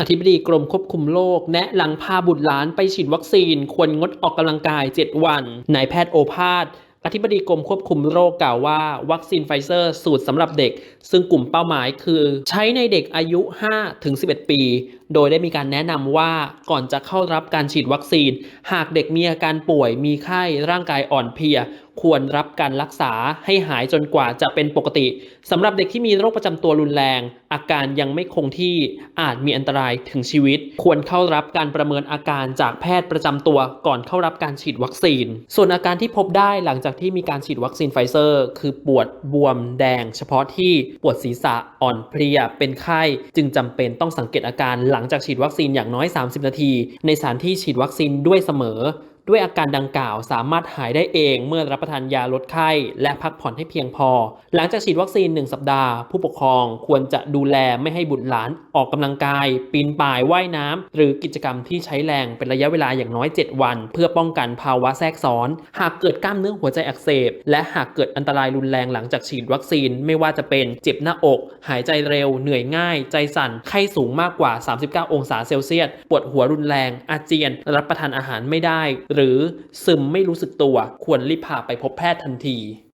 อธิบดีกรมควบคุมโรคแนะหลังพาบุตรหลานไปฉีดวัคซีน ควรงดออกกำลังกาย 7 วัน นายแพทย์โอภาสอธิบดีกรมควบคุมโรคกล่าวว่า วัคซีนไฟเซอร์สูตรสำหรับเด็ก ซึ่งกลุ่มเป้าหมายคือใช้ในเด็กอายุ 5-11 ปี โดยได้มีการแนะนำว่าก่อนจะเข้ารับการฉีดวัคซีน หากเด็กมีอาการป่วยมีไข้ร่างกายอ่อนเพลีย ควรรับการรักษาให้หายจนกว่าจะเป็นปกติสำหรับเด็กที่มีโรคประจำตัวรุนแรง อาการยังไม่คงที่อาจมีอันตรายถึงชีวิต ควรเข้ารับการประเมินอาการจากแพทย์ประจำตัวก่อนเข้ารับการฉีดวัคซีน ส่วนอาการที่พบได้หลังจากที่มีการฉีดวัคซีนไฟเซอร์ คือปวดบวมแดง เฉพาะที่ปวดศีรษะอ่อนเพลียเป็นไข้จึงจำเป็นต้องสังเกตอาการหลังจากฉีดวัคซีนอย่างน้อย 30 นาที ในสถานที่ฉีดวัคซีนด้วยเสมอ ด้วยอาการดังกล่าวสามารถหายได้เองเมื่อรับประทานยาลดไข้ และพักผ่อนให้เพียงพอ หลังจากฉีดวัคซีน 1 สัปดาห์ ผู้ปกครองควรจะดูแลไม่ให้บุตรหลานออกกำลังกาย ปีนป่ายว่ายน้ำหรือกิจกรรมที่ใช้แรงเป็นระยะเวลาอย่างน้อย 7 วัน เพื่อป้องกันภาวะแทรกซ้อน หากเกิดกล้ามเนื้อหัวใจอักเสบ และหากเกิดอันตรายรุนแรงหลังจากฉีดวัคซีนไม่ว่าจะเป็นเจ็บหน้าอก หายใจเร็ว เหนื่อยง่าย ใจสั่นไข้สูงมากกว่า 39 องศาเซลเซียสปวดหัวรุนแรงอาเจียน รับประทานอาหารไม่ได้หรือซึมไม่รู้สึกตัวควรรีบพาไปพบแพทย์ทันที